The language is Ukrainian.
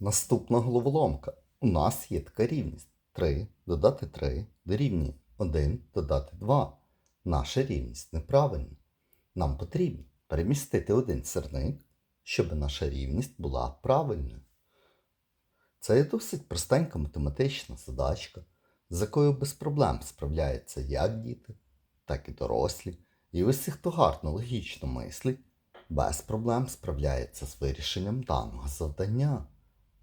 Наступна головоломка. У нас є така рівність. 3 додати 3 дорівнює 1 додати 2. Наша рівність неправильна. Нам потрібно перемістити один сирник, щоб наша рівність була правильною. Це є досить простенька математична задачка, з якою без проблем справляються як діти, так і дорослі. І усі, хто гарно логічно мислить, без проблем справляється з вирішенням даного завдання.